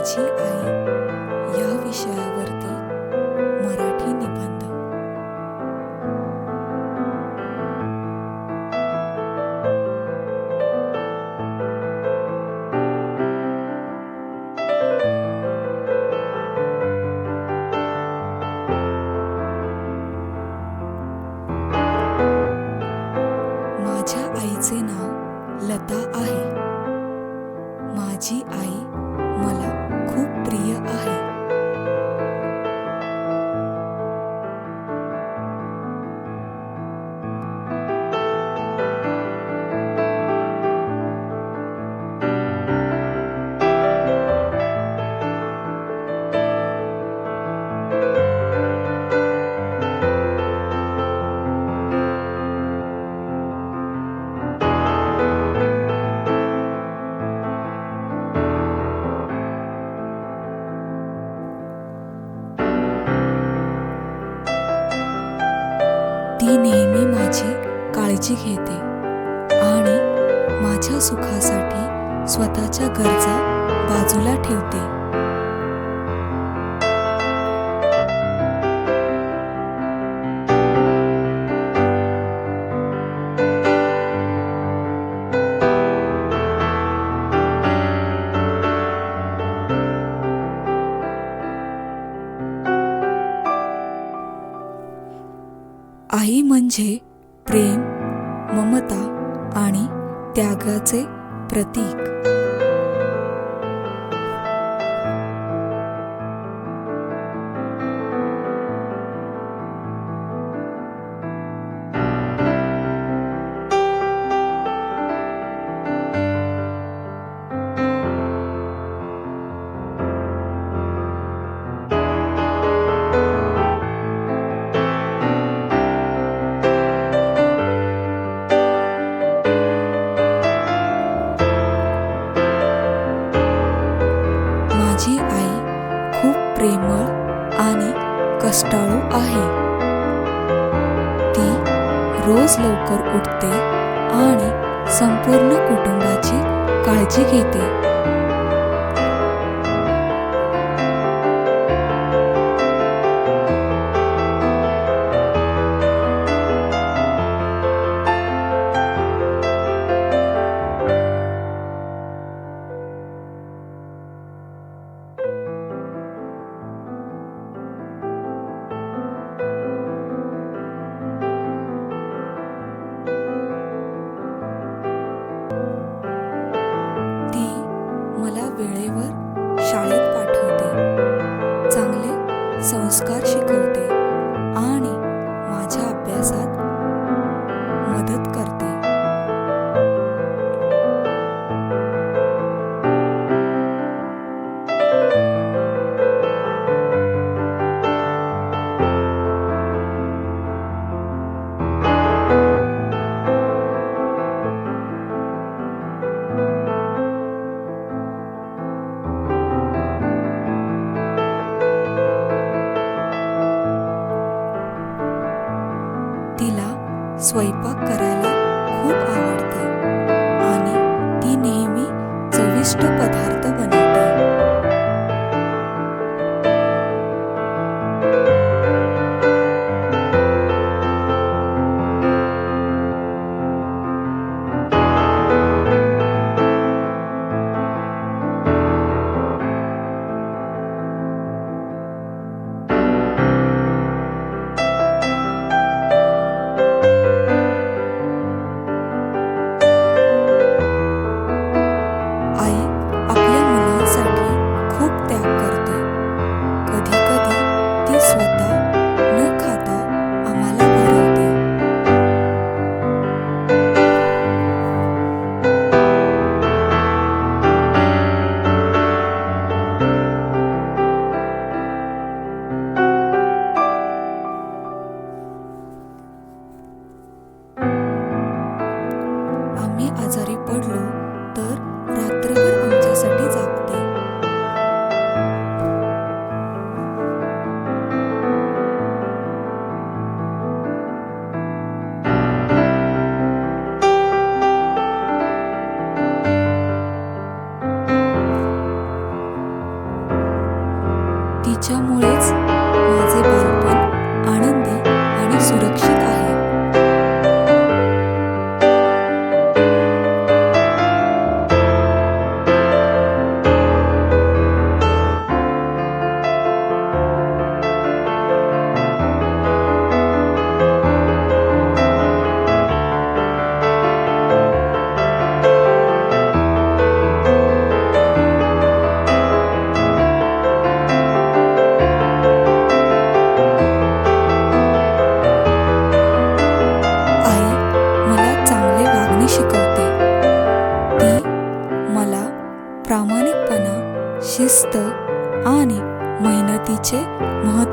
माझी आई या विषयावरती मराठी निबंध. माझ्या आईचे नाव लता आहे. माझी आई खूप प्रिय काळजी घेते आणि माझ्या सुखासाठी स्वतःच्या गरजा बाजूला ठेवते. आई म्हणजे प्रेम. ममता आणि त्यागाचे प्रतीक. रोज लवकर उठते आणि संपूर्ण कुटुंबाची काळजी घेते. स्वयंपाक करायला खूप आवडते. आणि ती नेहमी चविष्ट पदार्थ बनवते.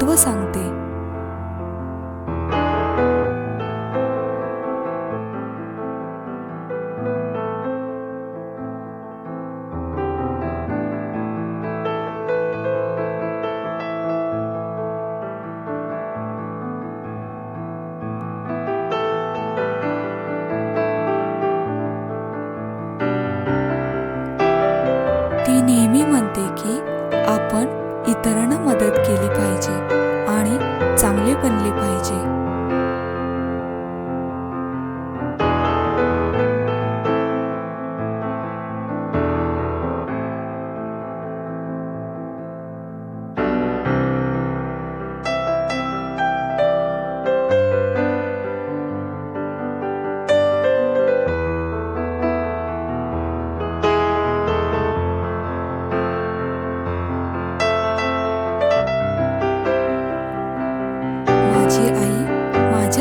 महत्त्व सांगते.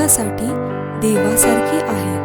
आई देवासारखी आहे.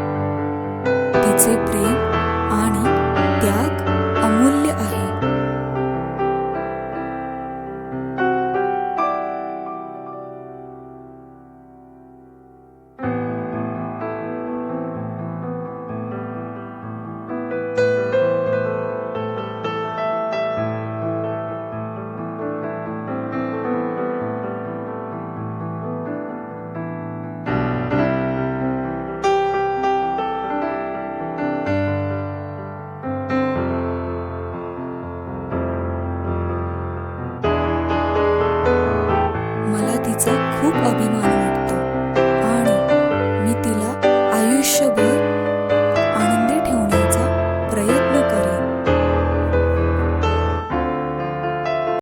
त्यांचा खूप अभिमान वाटतो